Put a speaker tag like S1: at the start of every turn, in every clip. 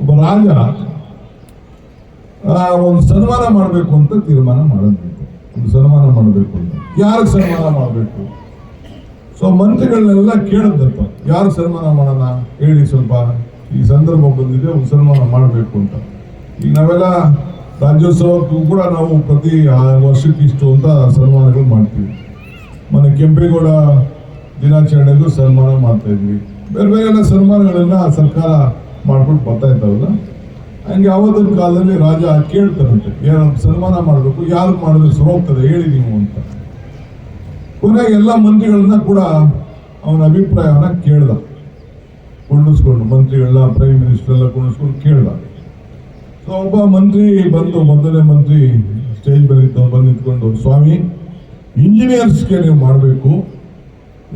S1: ಒಬ್ಬ ರಾಜ ಒಂದು ಸನ್ಮಾನ ಮಾಡಬೇಕು ಅಂತ ತೀರ್ಮಾನ ಮಾಡಿದ್ವಿ ಒಂದು ಸನ್ಮಾನ ಮಾಡಬೇಕು ಅಂತ. ಯಾರಿಗೆ ಸನ್ಮಾನ ಮಾಡಬೇಕು? ಸೊ ಮಂತ್ರಿಗಳನ್ನೆಲ್ಲ ಕೇಳಿದಪ್ಪ ಯಾರು ಸನ್ಮಾನ ಮಾಡೋಣ? ಹೇಳಿ ಸ್ವಲ್ಪ. ಈ ಸಂದರ್ಭ ಬಂದಿದೆ, ಒಂದು ಸನ್ಮಾನ ಮಾಡಬೇಕು ಅಂತ. ಈಗ ನಾವೆಲ್ಲ ರಾಜ್ಯೋತ್ಸವಕ್ಕೂ ಕೂಡ ನಾವು ಪ್ರತಿ ವರ್ಷಕ್ಕೆ ಇಷ್ಟು ಅಂತ ಸನ್ಮಾನಗಳು ಮಾಡ್ತೀವಿ. ಮನೆ ಕೆಂಪೇಗೌಡ ದಿನಾಚರಣೆಗೂ ಸನ್ಮಾನ ಮಾಡ್ತಾ ಇದ್ವಿ. ಬೇರೆ ಬೇರೆ ಎಲ್ಲ ಸನ್ಮಾನಗಳೆಲ್ಲ ಸರ್ಕಾರ ಮಾಡ್ಕೊಂಡು ಬರ್ತಾ ಇದ್ದಾರಲ್ಲ? ಹಂಗೆ ಅವತ್ತಿನ ಕಾಲದಲ್ಲಿ ರಾಜ ಕೇಳ್ತಾರಂತೆ ಏನು ಸನ್ಮಾನ ಮಾಡಬೇಕು, ಯಾರು ಮಾಡಿದ್ರೆ ಸರೋಗ್ತದೆ ಹೇಳಿ ನೀವು ಅಂತ. ಕೊನೆಗೆ ಎಲ್ಲ ಮಂತ್ರಿಗಳನ್ನ ಕೂಡ ಅವನ ಅಭಿಪ್ರಾಯವನ್ನ ಕೇಳ್ದ. ಕುಣಿಸ್ಕೊಂಡು ಮಂತ್ರಿಗಳನ್ನ ಪ್ರೈಮ್ ಮಿನಿಸ್ಟರ್ ಎಲ್ಲ ಕುಣಿಸ್ಕೊಂಡು ಕೇಳ್ದ. ಸೊ ಒಬ್ಬ ಮಂತ್ರಿ ಬಂದು, ಮೊದಲನೇ ಮಂತ್ರಿ ಸ್ಟೇಜ್ ಮೇಲೆ ಇದ್ದವ್ನು ಬಂದು ನಿಂತ್ಕೊಂಡು, ಸ್ವಾಮಿ ಇಂಜಿನಿಯರ್ಸ್ಗೆ ನೀವು ಮಾಡಬೇಕು.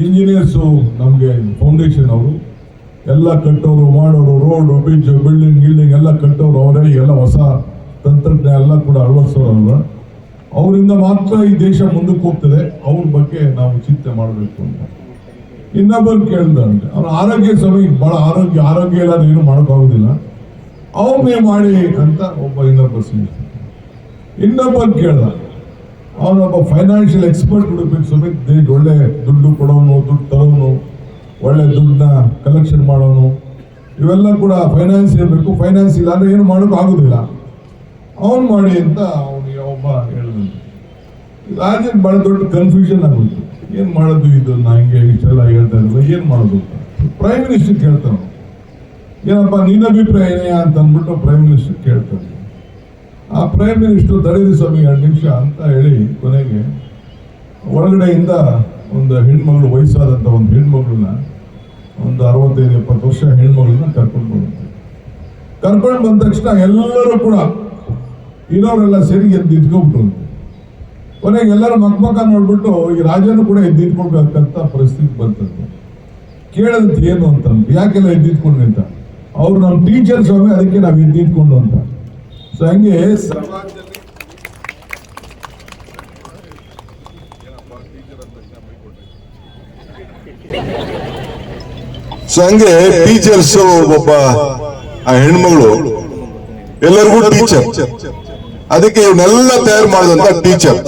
S1: ಇಂಜಿನಿಯರ್ಸು ನಮಗೆ ಫೌಂಡೇಶನ್ ಅವರು ಎಲ್ಲ ಕಟ್ಟೋರು, ಮಾಡೋರು, ರೋಡು ಬ್ರಿಡ್ಜ್ ಬಿಲ್ಡಿಂಗ್ ಗಿಲ್ಡಿಂಗ್ ಎಲ್ಲ ಕಟ್ಟೋರು ಅವರೇ, ಎಲ್ಲ ಹೊಸ ತಂತ್ರಜ್ಞಾನ ಎಲ್ಲ ಕೂಡ ಅಳವಡಿಸೋರಲ್ವ? ಅವರಿಂದ ಮಾತ್ರ ಈ ದೇಶ ಮುಂದಕ್ಕೆ ಹೋಗ್ತದೆ. ಅವ್ರ ಬಗ್ಗೆ ನಾವು ಚಿಂತೆ ಮಾಡಬೇಕು ಅಂತ. ಇನ್ನೊಬ್ಬರು ಕೇಳ್ದಂತೆ, ಅವ್ರ ಆರೋಗ್ಯ ಸಮಯ ಬಹಳ ಆರೋಗ್ಯ ಆರೋಗ್ಯ ಎಲ್ಲ ಏನು ಮಾಡೋಕ್ಕಾಗೋದಿಲ್ಲ. ಅವನೇ ಮಾಡಿ ಅಂತ ಒಬ್ಬ ಇನ್ನೊಬ್ಬ ಸ್ನೇಹಿತ. ಇನ್ನೊಬ್ಬರು ಕೇಳ್ದ, ಅವನೊಬ್ಬ ಫೈನಾನ್ಷಿಯಲ್ ಎಕ್ಸ್ಪರ್ಟ್ ಹುಡುಕ್ಬೇಕು, ಸಮೇತ ದೇಶ ಒಳ್ಳೆ ದುಡ್ಡು ಕೊಡೋನು, ದುಡ್ಡು ತರೋನು. ಒಳ್ಳೆ ದುಡ್ಡನ್ನ ಕಲೆಕ್ಷನ್ ಮಾಡೋನು, ಇವೆಲ್ಲ ಕೂಡ ಫೈನಾನ್ಸ್ ಇರಬೇಕು ಫೈನಾನ್ಸ್ ಇಲ್ಲ ಅಂದ್ರೆ ಏನು ಮಾಡೋಕೆ ಆಗೋದಿಲ್ಲ. ಅವನು ಮಾಡಿ ಅಂತ ಅವನಿಗೆ ಒಬ್ಬ ಹೇಳಿದ್ರು ರಾಜನ್ ಭಾಳ ದೊಡ್ಡ ಕನ್ಫ್ಯೂಷನ್ ಆಗುತ್ತೆ ಏನು ಮಾಡೋದು ಇದು? ನಾ ಹಿಂಗೆ ಇಷ್ಟೆಲ್ಲ ಹೇಳ್ತಾ ಇರೋದು ಏನು ಮಾಡೋದು ಅಂತ. ಪ್ರೈಮ್ ಮಿನಿಸ್ಟರ್ ಕೇಳ್ತಾನೆ. ಏನಪ್ಪ, ನಿನ್ನ ಅಭಿಪ್ರಾಯ ಏನೇ ಅಂತ ಅಂದ್ಬಿಟ್ಟು ಪ್ರೈಮ್ ಮಿನಿಸ್ಟರ್ ಕೇಳ್ತಾನೆ. ಆ ಪ್ರೈಮ್ ಮಿನಿಸ್ಟರ್ ತಡೀರಿ ಸ್ವಾಮಿ ಎರಡು ನಿಮಿಷ ಅಂತ ಹೇಳಿ ಕೊನೆಗೆ, ಒಳಗಡೆಯಿಂದ ಒಂದು ಹೆಣ್ಮಗಳು ವಯಸ್ಸಾದಂಥ ಒಂದು ಹೆಣ್ಮಗಳನ್ನ ಒಂದು ಅರವತ್ತೈದು, ಎಪ್ಪತ್ತು ವರ್ಷ ಹೆಣ್ಮಗಳನ್ನ ಕರ್ಕೊಂಡು ಬರುತ್ತೆ ಕರ್ಕೊಂಡು ಬಂದ ತಕ್ಷಣ ಎಲ್ಲರೂ ಕೂಡ ಇರೋರೆಲ್ಲ ಸೇರಿ ಎದ್ದು ಇಟ್ಕೊಂಡ್ಬಿಟ್ಟು ಕೊನೆಗೆ ಎಲ್ಲರೂ ಮಕ್ಮಕ ನೋಡ್ಬಿಟ್ಟು ಈ ರಾಜನು ಕೂಡ ಎದ್ದಿಟ್ಕೊಳ್ಬೇಕಂತ ಪರಿಸ್ಥಿತಿ ಬಂತಂತೆ. ಕೇಳದಂತ ಏನು ಅಂತ ಯಾಕೆಲ್ಲ ಎದ್ದು ನಿಂತ್ಕೊಂಡ್ರಿ ಅಂತ? ಅವ್ರು ನಮ್ಮ ಟೀಚರ್ಸ್ ಸ್ವಾಮಿ, ಅದಕ್ಕೆ ನಾವು ಎದ್ದಿಟ್ಕೊಂಡು ಅಂತ. ಸೊ ಹಂಗೆ ಸಮಾಜದಲ್ಲಿ
S2: ಸೊ ಹಂಗೆ ಟೀಚರ್ಸ್ ಒಬ್ಬ ಆ ಹೆಣ್ಮಗಳು, ಎಲ್ಲರಿಗೂ ಟೀಚರ್ ಅದಕ್ಕೆ ಇವನ್ನೆಲ್ಲ ತಯಾರು ಮಾಡಿದಂತ ಟೀಚರ್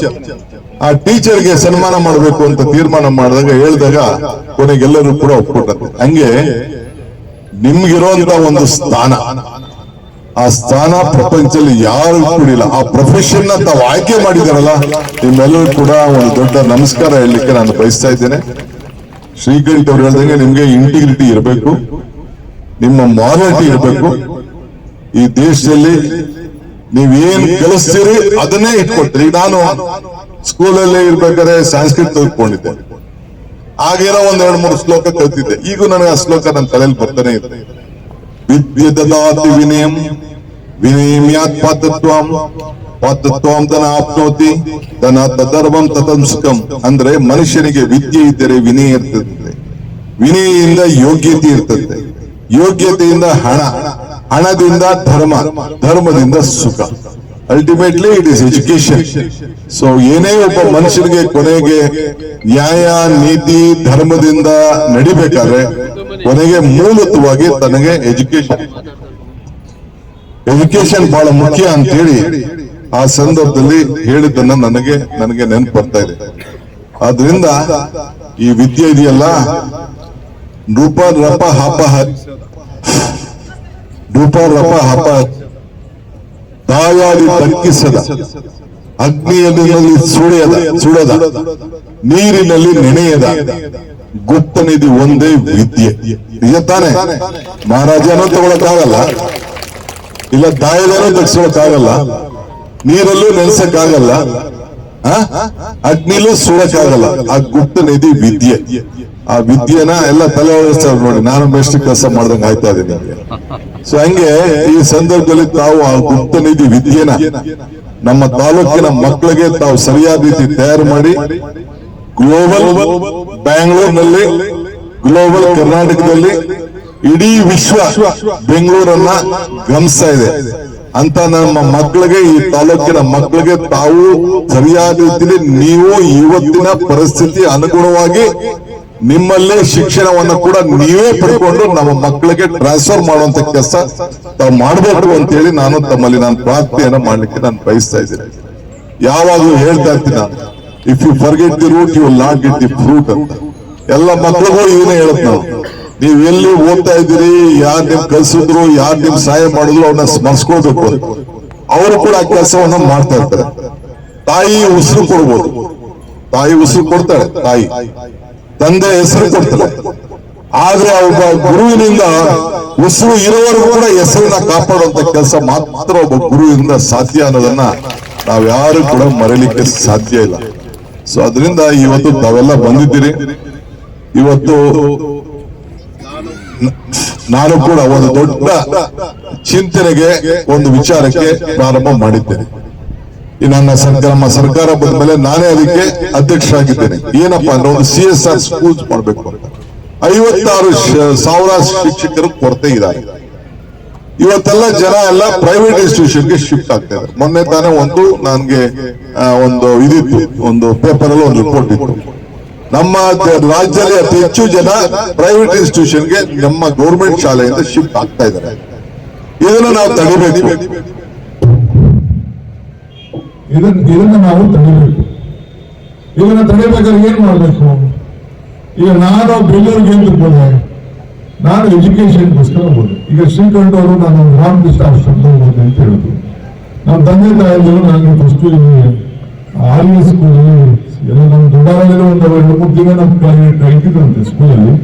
S2: ಆ ಟೀಚರ್ಗೆ ಸನ್ಮಾನ ಮಾಡಬೇಕು ಅಂತ ತೀರ್ಮಾನ ಮಾಡಿದಾಗ ಹೇಳಿದಾಗ ಕೊನೆಗೆಲ್ಲರೂ ಕೂಡ ಒಪ್ಕೊಟ್ಟ ಹಂಗೆ ನಿಮ್ಗಿರುವಂತ ಒಂದು ಸ್ಥಾನ. ಆ ಸ್ಥಾನ ಪ್ರಪಂಚದಲ್ಲಿ ಯಾರು ಕೂಡಿಲ್ಲ. ಆ ಪ್ರೊಫೆಷನ್ ತಾವು ಆಯ್ಕೆ ಮಾಡಿದಾರಲ್ಲ ನಿಮ್ಮೆಲ್ಲರೂ ಕೂಡ ಒಂದು ದೊಡ್ಡ ನಮಸ್ಕಾರ ಹೇಳಲಿಕ್ಕೆ ನಾನು ಬಯಸ್ತಾ ಇದ್ದೇನೆ. ಶ್ರೀಕಂಠ್ ಅವ್ರು ಹೇಳ್ದಂಗೆ ನಿಮ್ಗೆ ಇಂಟಿಗ್ರಿಟಿ ಇರಬೇಕು. ನಿಮ್ಮ ಮಾರಾಟಿ ಇರಬೇಕು. ಈ ದೇಶದಲ್ಲಿ ನೀವೇನ್ ಕಲಿಸ್ತೀರಿ ಅದನ್ನೇ ಇಟ್ಕೊಳ್ತೀರಿ. ನಾನು ಸ್ಕೂಲಲ್ಲಿ ಇರ್ಬೇಕಾದ್ರೆ ಸಂಸ್ಕೃತ ತೆಗೆದುಕೊಂಡಿದ್ದೆ ಆಗೇನೋ ಒಂದ್ ಎರಡ್ ಮೂರು ಶ್ಲೋಕ ಕಲ್ತಿದ್ದೆ. ಈಗ ನನಗೆ ಆ ಶ್ಲೋಕ ನನ್ನ ತಲೆಯಲ್ಲಿ ಬರ್ತಾನೆ ಇದೆ. ವಿದ್ಯೆ ದದಾತಿ ವಿನಯಂ ವಿನಯಮ್ಯಾತ್ ಆಪ್ನೋತಿ ತನ್ನ ತದರ್ವಂ ತತಂ ಸುಖಂ ಅಂದ್ರೆ ಮನುಷ್ಯನಿಗೆ ವಿದ್ಯೆ ಇದ್ದರೆ ವಿನಯ ಇರ್ತದೆ. ವಿನಯದಿಂದ ಯೋಗ್ಯತೆ ಇರ್ತದೆ. ಯೋಗ್ಯತೆಯಿಂದ ಹಣ, ಹಣದಿಂದ ಧರ್ಮ, ಧರ್ಮದಿಂದ ಸುಖ. Ultimately it is education so ಏನೇ ಒಬ್ಬ ಮನುಷ್ಯನಿಗೆ ಕೊನೆಗೆ ನ್ಯಾಯ, ನೀತಿ, ಧರ್ಮದಿಂದ ನಡಿಬೇಕಾದ್ರೆ ಕೊನೆಗೆ ಮೂಲತವಾಗಿ ತನಗೆ ಎಜುಕೇಶನ್ ಎಜುಕೇಶನ್ ಬಹಳ ಮುಖ್ಯ ಅಂತ ಹೇಳಿ ಆ ಸಂದರ್ಭದಲ್ಲಿ ಹೇಳಿದ್ದನ್ನ ನನಗೆ ನನಗೆ ನೆನಪು ಬರ್ತಾ ಇದೆ. ಆದ್ರಿಂದ ಈ ವಿದ್ಯೆ ಇದೆಯಲ್ಲ? ನೃಪ ರಪ, ಹಪ ನೃಪ ರಪ ಹಪ. ತಾಯಾಡಿ ತಗ್ಗಿಸದ ಅಗ್ನಿಯಲ್ಲಿ ಸುಳಿಯದ ಸುಡದ. ನೀರಿನಲ್ಲಿ ನೆನೆಯದ. ಗುಪ್ತನಿಧಿ ಒಂದೇ ವಿದ್ಯೆ. ಈಗ ತಾನೆ? ತಗೊಳಕ್ ಆಗಲ್ಲ ಇಲ್ಲ ದಾಯದೇನೂ ತೆಗ್ಸೋಕ್ಕಾಗಲ್ಲ ನೀರಲ್ಲೂ ನೆನ್ಸಕ್ಕಾಗಲ್ಲ? ಅಗ್ನಿಲೂ ಸುಡಕ್ಕಾಗಲ್ಲ. ಆ ಗುಪ್ತ ನಿಧಿ ವಿದ್ಯೆ. ಆ ವಿದ್ಯೆನ ಎಲ್ಲ ತಲೆ ಓಡಿಸ್ತಾರೆ ನೋಡಿ. ನಾನು ಬೆಸ್ಟ್ ಕೆಲಸ ಮಾಡ್ದಂಗೆ ಆಯ್ತಾ ಇದ್ದೀನಿ ಸೊ ಹಂಗೆ ಈ ಸಂದರ್ಭದಲ್ಲಿ ತಾವು ಆ ಗುಪ್ತ ನಿಧಿ ವಿದ್ಯೆನ ನಮ್ಮ ತಾಲೂಕಿನ ಮಕ್ಕಳಿಗೆ ತಾವು ಸರಿಯಾದ ರೀತಿ ತಯಾರು ಮಾಡಿ, ಗ್ಲೋಬಲ್ ಬ್ಯಾಂಗ್ಳೂರ್ನಲ್ಲಿ, ಗ್ಲೋಬಲ್ ಕರ್ನಾಟಕದಲ್ಲಿ ಇಡೀ ವಿಶ್ವ ಬೆಂಗಳೂರನ್ನ ಗಮನಿಸ್ತಾ ಇದೆ. ಅಂತ ನಮ್ಮ ಮಕ್ಕಳಿಗೆ ಈ ತಾಲೂಕಿನ ಮಕ್ಕಳಿಗೆ ತಾವು ಸರಿಯಾದ ರೀತಿಯಲ್ಲಿ ನೀವು ಇವತ್ತಿನ ಪರಿಸ್ಥಿತಿ ಅನುಗುಣವಾಗಿ ನಿಮ್ಮಲ್ಲೇ ಶಿಕ್ಷಣವನ್ನು ಕೂಡ ನೀವೇ ಪಡ್ಕೊಂಡು ನಮ್ಮ ಮಕ್ಕಳಿಗೆ ಟ್ರಾನ್ಸ್ಫರ್ ಮಾಡುವಂತ ಕೆಲಸ ತಾವು ಮಾಡಬೇಕು ಅಂತ ಹೇಳಿ ನಾನು ತಮ್ಮಲ್ಲಿ ನಾನು ಪ್ರಾರ್ಥನೆಯನ್ನು ಮಾಡ್ಲಿಕ್ಕೆ ನಾನು ಬಯಸ್ತಾ ಇದ್ದೀನಿ. ಯಾವಾಗಲೂ ಹೇಳ್ತಾ ಇರ್ತೀನಿ if you forget the root you not get the fruit ಅಂತ ಎಲ್ಲ ಮಕ್ಕಳಿಗೂ ಇವನೇ ಹೇಳತ್ ನಾವು ನೀವ್ ಎಲ್ಲಿ ಓದ್ತಾ ಇದ್ದೀರಿ? ಯಾರ್ ನಿಮ್ ಕಲ್ಸಿದ್ರು, ಯಾರ್ ನಿಮ್ ಸಹಾಯ ಮಾಡಿದ್ರು ಅವ್ರನ್ನ ಸ್ಮರಿಸ್ಕೊಳ್ಬೇಕು. ಅವರು ಕೂಡ ಆ ಕೆಲಸವನ್ನ ಮಾಡ್ತಾ ಇರ್ತಾರೆ. ತಾಯಿ ಉಸಿರು ಕೊಡ್ಬೋದು. ತಾಯಿ ಉಸಿರು ಕೊಡ್ತಾಳೆ, ತಾಯಿ. ತಂದೆ ಹೆಸರು ಕೊಡ್ತಾಳೆ. ಆದ್ರೆ ಒಬ್ಬ ಗುರುವಿನಿಂದ ಉಸಿರು ಇರೋವರೆಗೂ ಕೂಡ ಹೆಸರನ್ನ ಕಾಪಾಡುವಂತ ಕೆಲಸ ಮಾತ್ರ ಒಬ್ಬ ಗುರುವಿನಿಂದ ಸಾಧ್ಯ ಅನ್ನೋದನ್ನ ನಾವ್ಯಾರು ಕೂಡ ಮರೀಲಿಕ್ಕೆ ಸಾಧ್ಯ ಇಲ್ಲ. ಸೊ ಅದರಿಂದ ಇವತ್ತು ತಾವೆಲ್ಲ ಬಂದಿದ್ದೀರಿ. ಇವತ್ತು ನಾನು ಕೂಡ ಒಂದು ದೊಡ್ಡ ಚಿಂತನೆಗೆ ಒಂದು ವಿಚಾರಕ್ಕೆ ಪ್ರಾರಂಭ ಮಾಡಿದ್ದೇನೆ. ನನ್ನ ಸರ್ಕಾರ ನಮ್ಮ ಸರ್ಕಾರ ಬಂದ ಮೇಲೆ ನಾನೇ ಅದಕ್ಕೆ ಅಧ್ಯಕ್ಷರಾಗಿದ್ದೇನೆ. ಏನಪ್ಪಾ ಅಂದ್ರೆ ಒಂದು ಸಿ ಎಸ್ ಆರ್ ಸ್ಕೂಲ್ಸ್ ಮಾಡಬೇಕು ಅಂತ. ಐವತ್ತಾರು ಸಾವಿರ ಶಿಕ್ಷಕರು ಕೊರತೆ ಇದ್ದಾರೆ. ಇವತ್ತೆಲ್ಲ ಜನ ಎಲ್ಲ ಪ್ರೈವೇಟ್ ಇನ್ಸ್ಟಿಟ್ಯೂಷನ್ಗೆ ಶಿಫ್ಟ್ ಆಗ್ತಾ ಇದ್ದಾರೆ. ಮೊನ್ನೆ ತಾನೇ ಒಂದು, ನನ್ಗೆ ಒಂದು ಇದಿತ್ತು. ಒಂದು ಪೇಪರ್ ಅಲ್ಲಿ ಒಂದು ರಿಪೋರ್ಟ್ ಇತ್ತು. ನಮ್ಮ ರಾಜ್ಯದಲ್ಲಿ ಅತಿ ಹೆಚ್ಚು ಜನ ಪ್ರೈವೇಟ್ ಇನ್ಸ್ಟಿಟ್ಯೂಷನ್ಗೆ ನಮ್ಮ ಗೌರ್ಮೆಂಟ್ ಶಾಲೆಯಿಂದ ಶಿಫ್ಟ್ ಆಗ್ತಾ ಇದ್ದಾರೆ. ಇದನ್ನು ನಾವು ತಡಿಬೇಕು.
S1: ಇದನ್ನು ನಾವು ತಡಿಬೇಕು. ಇದನ್ನು ತಡಿಬೇಕಾದ್ರೆ ಏನ್ ಮಾಡಬೇಕು? ಈಗ ನಾನು ಬೆಂಗಳೂರಿಗೆ ಅಂತ ಹೋದೆ ನಾನು ಎಜುಕೇಶನ್ಗೋಸ್ಕರ ಹೋದೆ. ಈಗ ಶ್ರೀಕಂಠ ಅವರು ನಾನು ರಾಮಕೃಷ್ಣ ಶಬ್ದ ಹೋದೆ ಅಂತ ಹೇಳಿದ್ರು. ನಮ್ಮ ತಂದೆ ತಾಯಿಗಳು ನನಗೆ ಫಸ್ಟ್ ಆರ್ಮಿ ಸ್ಕೂಲಲ್ಲಿ ಎಲ್ಲ ನಮ್ಮ ಒಂದು ಎರಡು ಮೂರು ದಿನ ನಮ್ಮ ಇಟ್ಟಿದ್ರಂತೆ ಸ್ಕೂಲಲ್ಲಿ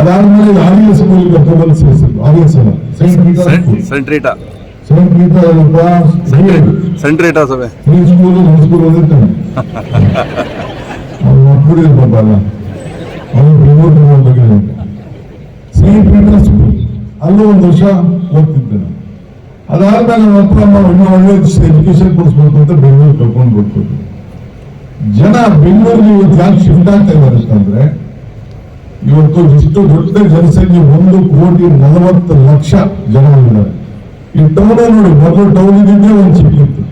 S1: ಅದಾದ್ಮೇಲೆ ಆರ್ಯ ಸ್ಕೂಲ್ ಕರ್ಕೊಂಡ್ಬಂದು ಸೇರಿಸಿದ್ರು ಆರ್ ಎಸ್ ಅಲ್ಲ ಸೈಂಟ್ ಪೀಟರ್ ಸ್ಕೂಲ್
S3: ಸೆಂಟ್ರೀಟಾ
S1: ಸೈಂಟ್ ಪೀಟರ್
S3: ಸೆಂಟ್ರೀಟಾ ಸಭೆ.
S1: ಈ ಸ್ಕೂಲ್ ನಮ್ಮ ಸ್ಕೂಲ್ ಓದಿರ್ತಾನೆ. ಅವ್ನು ಪಾಪ ಅಲ್ಲ. ಅವ್ರು ಬಗ್ಗೆ ಸ್ಕೂಲ್ ಅಲ್ಲೂ ಒಂದು ವರ್ಷ ಓದ್ತಿದ್ದೆ ಅದಾದ್ಮೇಲೆ ನಮ್ಮ ಅಪ್ಪ ಅಮ್ಮ ಇನ್ನೂ ಒಳ್ಳೆ ಎಜುಕೇಶನ್ ಕೊಡಿಸ್ಬೇಕು ಅಂತ ಬೆಂಗಳೂರು ಕರ್ಕೊಂಡು ಬಿಟ್ಕೊಟ್ರು ಜನ ಬೆಂಗಳೂರಿಗೆ ಇವತ್ತು ಯಾಕೆ ಶಿಫ್ಟ್ ಆಗ್ತಾ ಇದ್ದಾರೆ ಅಂತಂದ್ರೆ ಇವತ್ತು ಇಷ್ಟು ದೊಡ್ಡ ಜನಸಂಖ್ಯೆ ಒಂದು ಕೋಟಿ ನಲವತ್ತು ಲಕ್ಷ ಜನ ಇದ್ದಾರೆ. ಈ ಟೌನ್ ನೋಡಿ, ಮೊದಲು ಟೌನ್ ಇದ್ದಿದ್ದೇ ಒಂದು ಇತ್ತು.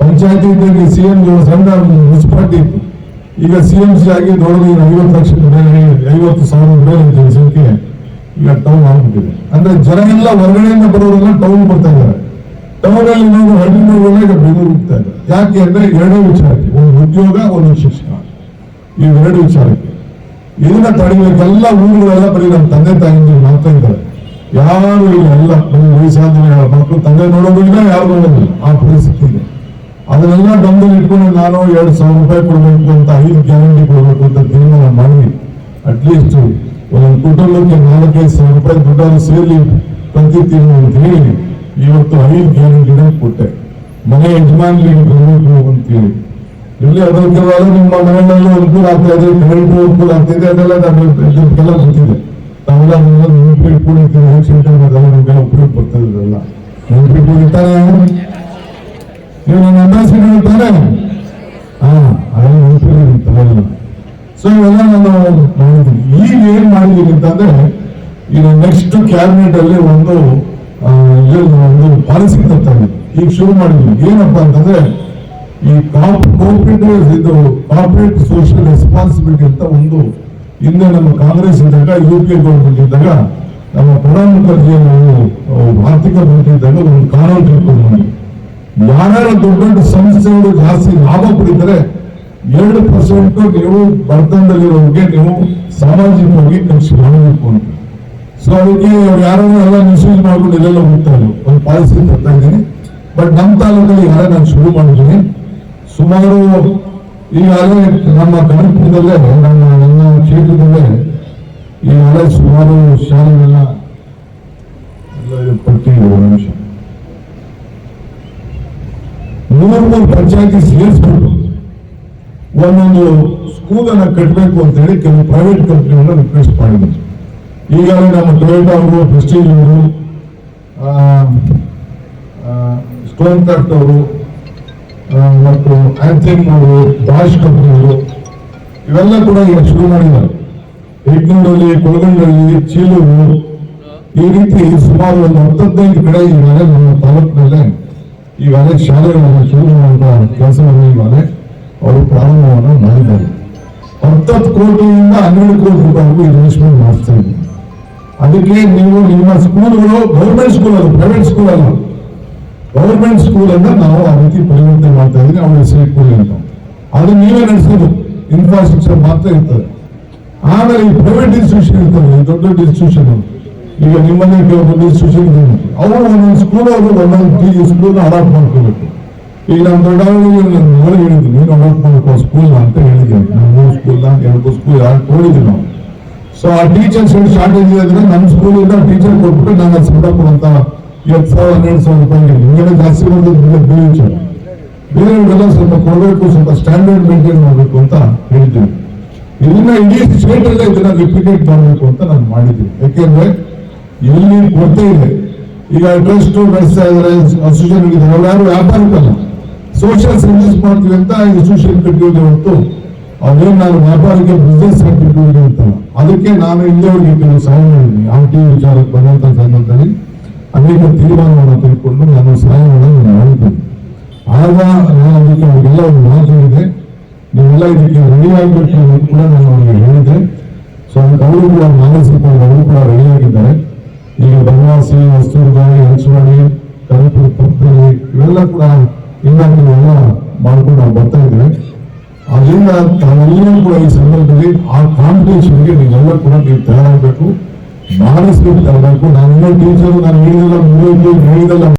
S1: ಪಂಚಾಯತಿ ಇದ್ದಾಗ ಸಿ ಎಂ ಸಣ್ಣ ಮುನ್ಸಿಪಾಲಿಟಿ ಇತ್ತು. ಈಗ ಸಿ ಎಂ ಸಿ ಆಗಿ ಈಗ ಐವತ್ತು ಲಕ್ಷ ಐವತ್ತು ಸಾವಿರ ಜನಸಂಖ್ಯೆ ಈಗ ಟೌನ್ ಆಗ್ಬಿಟ್ಟಿದೆ. ಅಂದ್ರೆ ಜನ ಎಲ್ಲ ಹೊರಗಡೆಯಿಂದ ಬರೋರೆಲ್ಲ ಟೌನ್ ಬರ್ತಾ ಇದ್ದಾರೆ. ಟೌನ್ ಅಲ್ಲಿ ನಾವು ಹಳ್ಳಿನವರೆಲ್ಲ ಈಗ ಬೆಂಗಳೂರು ಹೋಗ್ತಾ ಇದ್ದಾರೆ ಯಾಕೆ ಅಂದ್ರೆ ಎರಡೇ ವಿಚಾರಕ್ಕೆ. ಒಂದು ಉದ್ಯೋಗ, ಒಂದು ಶಿಕ್ಷಣ. ಈ ಎರಡು ವಿಚಾರಕ್ಕೆ. ಇದನ್ನ ತಡಿಬೇಕೆಲ್ಲ ಊರುಗಳೆಲ್ಲ ಬರೀ ನಮ್ಮ ತಂದೆ ತಾಯಿಯಿಂದ ಮಾಡ್ತಾ ಇದ್ದಾರೆ. ಯಾರು ಇಲ್ಲ, ಎಲ್ಲ ಬರೀ ವಯಸ್ಸಾದ ಮಕ್ಕಳು ತಂದೆ ನೋಡೋದು ಇಲ್ಲ, ಯಾರು ನೋಡೋದಿಲ್ಲ ಆ ಪರಿಸ್ಥಿತಿ ಇದೆ. ಅದನ್ನೆಲ್ಲ ಗಮನದಲ್ಲಿ ಇಟ್ಕೊಂಡು ನಾನು ಎರಡು ಸಾವಿರ ರೂಪಾಯಿ ಕೊಡಬೇಕು ಅಂತ ಐದು ಗ್ಯಾರಂಟಿ ಕೊಡಬೇಕು ಅಂತ ತೀರ್ಮಾನ ಮಾಡಿ ಅಟ್ಲೀಸ್ಟ್ ಒಂದೊಂದು ಕುಟುಂಬಕ್ಕೆ ನಾಲ್ಕೈದು ಸಾವಿರ ರೂಪಾಯಿ ದುಡ್ಡನ್ನು ಸೇರಿ ಪ್ರತಿ ತಿಂಗಳು ಅಂತ ಹೇಳಿ ಇವತ್ತು ಐದು ಗಿಡ ಕೊಟ್ಟೆ. ಮನೆ ಯಜಮಾನ್ರಿಗೆ ಬರಬೇಕು ಅಂತೇಳಿ ಇಲ್ಲಿ ಅದಕ್ಕೆಲ್ಲ ನಿಮ್ಮ ಮನೆಯಲ್ಲಿ ಅನುಕೂಲ ಆಗ್ತಾ ಇದೆ, ಕರೆಂಟ್ ಅನುಕೂಲ ಆಗ್ತಾ ಇದೆ, ಅದೆಲ್ಲ ಇದಕ್ಕೆಲ್ಲ ಗೊತ್ತಿದೆ ತಾವೆಲ್ಲ ನಿಮ್ಗೆ ನೆನಪು ಇಟ್ಕೊಂಡಿರ್ತೀವಿ ಹೆಂಗ್ ನಮಗೆಲ್ಲ ಉಪಯೋಗ ನೀವು ನನ್ನ ಅಂಬಾಸಿಡರ್ ಅದೆಲ್ಲ ಸೊ ಇವೆಲ್ಲ ನಾನು ಈಗ ಏನ್ ಮಾಡಿದ್ದೀನಿ ಅಂತಂದ್ರೆ, ಈಗ ನೆಕ್ಸ್ಟ್ ಕ್ಯಾಬಿನೆಟ್ ಅಲ್ಲಿ ಒಂದು ಒಂದು ಪಾಲಿಸಿ ತರ್ತಾ ಇದ್ದೀನಿ ಈಗ ಶುರು ಮಾಡಿದ್ವಿ. ಏನಪ್ಪ ಅಂತಂದ್ರೆ, ಈ ಕಾರ್ಪೊರೇಟ್ ಇದು ಕಾರ್ಪೊರೇಟ್ ಸೋಷಿಯಲ್ ರೆಸ್ಪಾನ್ಸಿಬಿಲಿಟಿ ಅಂತ ಒಂದು ಹಿಂದೆ ನಮ್ಮ ಕಾಂಗ್ರೆಸ್ ಇದ್ದಾಗ ಯು ಪಿ ಗೌರ್ಮೆಂಟ್ ಇದ್ದಾಗ, ನಮ್ಮ ಪ್ರಣಬ್ ಮುಖರ್ಜಿ ಅವರು ಆರ್ಥಿಕ ಮಂತ್ರಿ ಇದ್ದಾಗ ಒಂದು ಕಾನೂನು ತಿಳ್ಕೊಂಡು ಬಂದ್ವಿ. ಯಾರ್ಯಾರು ದೊಡ್ಡ ದೊಡ್ಡ ಸಂಸ್ಥೆಗಳು ಜಾಸ್ತಿ ಲಾಭ ಪಡಿತಾರೆ, ಎರಡು ಪರ್ಸೆಂಟ್ ನೀವು ಬರ್ತನದಲ್ಲಿರೋರಿಗೆ ನೀವು ಸಾಮಾಜಿಕವಾಗಿ ಖರ್ಚು ಮಾಡಬೇಕು ಅಂತ. ಸೊ ಅದಕ್ಕೆ ಅವ್ರು ಯಾರು ಎಲ್ಲ ಮಿಸ್ಯೂಸ್ ಮಾಡ್ಕೊಂಡು ಇಲ್ಲೆಲ್ಲ ಹೋಗ್ತಾ ಇದ್ರು ಒಂದು ಪಾಲಿಸಿ ತರ್ತಾ ಇದ್ದೀನಿ ಬಟ್ ನಮ್ಮ ತಾಲೂಕಲ್ಲಿ ಯಾರ ನಾನು ಶುರು ಮಾಡಿದ್ದೀನಿ. ಸುಮಾರು ಈಗಾಗಲೇ ನಮ್ಮ ಕನಕಪುರದಲ್ಲೇ ನಮ್ಮ ನನ್ನ ಕ್ಷೇತ್ರದಲ್ಲೇ ಈಗಾಗಲೇ ಸುಮಾರು ಶಾಲೆಗಳನ್ನ ನಿಮಿಷ ಮೂರು ಮೂರು ಪಂಚಾಯತಿ ಸೇರಿಸ್ಬಿಟ್ಟು ಒಂದೊಂದು ಸ್ಕೂಲನ್ನು ಕಟ್ಟಬೇಕು ಅಂತ ಹೇಳಿ ಕೆಲವು ಪ್ರೈವೇಟ್ ಕಂಪ್ನಿಗಳನ್ನ ರಿಕ್ವೆಸ್ಟ್ ಮಾಡಿದ್ರು. ಈಗಾಗಲೇ ನಮ್ಮ ಟೊಯೋಟ ಅವರು ಪ್ರೆಸ್ಟೀಜ್ ಅವರು ಸ್ಟೋನ್ ಕ್ರಾಫ್ಟ್ ಅವರು ಮತ್ತು ಆಂಥಿಮ್ ಅವರು ಬಾಷ್ ಕಂಪ್ನಿಯವರು ಇವೆಲ್ಲ ಕೂಡ ಈಗ ಶುರು ಮಾಡಿದ್ದಾರೆ. ಯಜ್ಞೂರಲ್ಲಿ ಕೊಳಗಂಡಲ್ಲಿ ಚೀಲೂರು, ಈ ರೀತಿ ಸುಮಾರು ಒಂದು ಹತ್ತದೈದು ಕಡೆ ಈಗಾಗಲೇ ನಮ್ಮ ತಾಲೂಕಿನಲ್ಲೇ ಈಗಾಗಲೇ ಶಾಲೆಗಳನ್ನು ಶುರು ಮಾಡುವಂತಹ ಕೆಲಸವನ್ನು ಈಗಾಗಲೇ ಅವರು ಪ್ರಾರಂಭವನ್ನು ಮಾಡಿದ್ದಾರೆ. ಹತ್ತತ್ತು ಕೋಟಿಯಿಂದ ಹನ್ನೆರಡು ಕೋಟಿ ರೂಪಾಯಿಗೂ ಇನ್ವೆಸ್ಟ್ಮೆಂಟ್ ಮಾಡ್ತಾ ಇದ್ದಾರೆ. ಅದಕ್ಕೆ ನೀವು ನಿಮ್ಮ ಸ್ಕೂಲ್ಗಳು ಗೌರ್ಮೆಂಟ್ ಸ್ಕೂಲ್ ಅಲ್ಲ ಪ್ರೈವೇಟ್ ಸ್ಕೂಲ್ ಅಲ್ಲ ಗೌರ್ಮೆಂಟ್ ಸ್ಕೂಲ್ ಅನ್ನ ನಾವು ಆ ರೀತಿ ಪರಿವರ್ತನೆ ಮಾಡ್ತಾ ಇದ್ದೀವಿ. ಅವಳ ಹೆಸರು ಇಟ್ಕೊಳ್ಳಿ ಅಂತ. ಅದು ನೀವೇ ನಡೆಸೋದು. ಇನ್ಫ್ರಾಸ್ಟ್ರಕ್ಚರ್ ಮಾತ್ರ ಇರ್ತದೆ. ಆಮೇಲೆ ಈ ಪ್ರೈವೇಟ್ ಇನ್ಸ್ಟಿಟ್ಯೂಷನ್ ಇರ್ತವೆ ದೊಡ್ಡ ದೊಡ್ಡ ಇನ್ಸ್ಟಿಟ್ಯೂಷನ್ ಈಗ ನಿಮ್ಮನೆ ಕೆಲವೊಂದು ಇನ್ಸ್ಟಿಟ್ಯೂಷನ್ ಅವರು ಒಂದೊಂದು ಸ್ಕೂಲ್ ಅವರು ಒಂದೊಂದು ಸ್ಕೂಲ್ ಅಡಾಪ್ಟ್ ಮಾಡ್ಕೋಬೇಕು. ಈಗ ನಮ್ಮ ದೊಡ್ಡವರಿಗೆ ನಾನು ಮೊದಲು ಹೇಳಿದ್ದೀನಿ. ನೀನು ಅಡಾಪ್ಟ್ ಮಾಡ್ಕೋ ಸ್ಕೂಲ್ ಅಂತ ಹೇಳಿದ್ದೀನಿ. ನಾನು ಮೂರು ಸ್ಕೂಲ್ ಎರಡು ಸ್ಕೂಲ್ ಯಾರು ನೋಡಿದ್ದೀವಿ ನಾವು ಸೊ ಆ ಟೀಚರ್ಸ್ ಶಾರ್ಟೇಜ್ ಇರೋದ್ರಿಂದ ನಮ್ಮ ಸ್ಕೂಲಿಂದ ಟೀಚರ್ ಕೊಟ್ಬಿಟ್ಟು ನಾನು ಸಂಬಳ ಕೊಡುವಂತ ಇವತ್ತು ಸಾವಿರ ಹನ್ನೆರಡು ಸಾವಿರ ರೂಪಾಯಿ ಹಿಂಗೆಲ್ಲ ಜಾಸ್ತಿ ಬಂದಿದ್ದು ಬೇರೆ ಬೇರೆಯವರೆಲ್ಲ ಸ್ವಲ್ಪ ಕೊಡಬೇಕು, ಸ್ವಲ್ಪ ಸ್ಟ್ಯಾಂಡರ್ಡ್ ಮೇಂಟೈನ್ ಮಾಡಬೇಕು ಅಂತ ಹೇಳಿದ್ದೀನಿ ಇದನ್ನ ಇಡೀ ಸ್ಟೇಟ್ ಅಲ್ಲೇ ಇದನ್ನ ರಿಪಿಟೇಟ್ ಮಾಡಬೇಕು ಅಂತ ನಾನು ಮಾಡಿದ್ದೀನಿ. ಯಾಕೆಂದ್ರೆ ಇಲ್ಲಿ ಕೊರತೆ ಇದೆ. ಈಗ ಟ್ರಸ್ಟ್ ನಡೆಸ್ತಾ ಇದಾರೆ ಅಸೋಸಿಯೇಷನ್ ಇದೆ ಅವ್ರು ಯಾರು ವ್ಯಾಪಾರಕ್ಕಲ್ಲ ಸೋಷಿಯಲ್ ಸರ್ವಿಸ್ ಮಾಡ್ತೀವಿ ಅಂತ ಸೋಷಿಯಲ್ ಕಟ್ಟಿರೋದು ಹೊರತು ಅವ್ರೇನು ನಾನು ವ್ಯಾಪಾರಕ್ಕೆ ಬಿಸ್ನೆಸ್ ಕಟ್ಟಿರೋದು ಅಂತ. ಅದಕ್ಕೆ ನಾನು ಇಲ್ಲಿಯವರೆಗೆ ಕೆಲವು ಸಹಾಯ ಮಾಡಿದ್ದೀನಿ ಆ ಟಿ ವಿಚಾರಕ್ಕೆ ಬಂದಂತ ಸಂದರ್ಭದಲ್ಲಿ ಅನೇಕ ತೀರ್ಮಾನವನ್ನು ತೆಗೆದುಕೊಂಡು ನಾನು ಸಹಾಯವನ್ನು ಮಾಡಿದ್ದೀನಿ ಆಗ ನಾನು ಅದಕ್ಕೆ ಅವರಿಗೆಲ್ಲ ಒಂದು ಮಾತು ಇದೆ ನೀವೆಲ್ಲ ಇದಕ್ಕೆ ರೆಡಿ ಆಗಬೇಕು ಕೂಡ ನಾನು ಅವರಿಗೆ ಹೇಳಿದೆ. ಸೊ ಅದಕ್ಕೆ ಅವರು ಕೂಡ ಮಾನಸಿಕ ಅವರು ಕೂಡ ರೆಡಿ ಆಗಿದ್ದಾರೆ. ಈಗ ಬನವಾಸಿ ವಸ್ತುರ್ಗಾಯಿ ಹಂಚವಾಡಿ ಕನಕಪುರ ಪಕ್ಕದಲ್ಲಿ ಇವೆಲ್ಲ ಕೂಡ ಇಲಾಖೆಗಳೆಲ್ಲ ಮಾಡ್ಕೊಂಡು ನಾವು ಬರ್ತಾ ಇದ್ದೇವೆ. ಅದರಿಂದ ತಾವೆಲ್ಲರೂ ಕೂಡ ಈ ಸಂದರ್ಭದಲ್ಲಿ ಆ ಕಾಂಪಿಟೇಷನ್ಗೆ ನೀವೆಲ್ಲ ಕೂಡ ನೀವು ತಯಾರಾಗಬೇಕು. ಮಾಡಿಸ್ಬೇಕು ತರಬೇಕು. ನಾನು ಟೀಚರು ಟೀಚರ್ ನಾನು ಹೇಳಿದಲ್ಲ ಮೂರು ಹೇಳಿದಲ್ಲ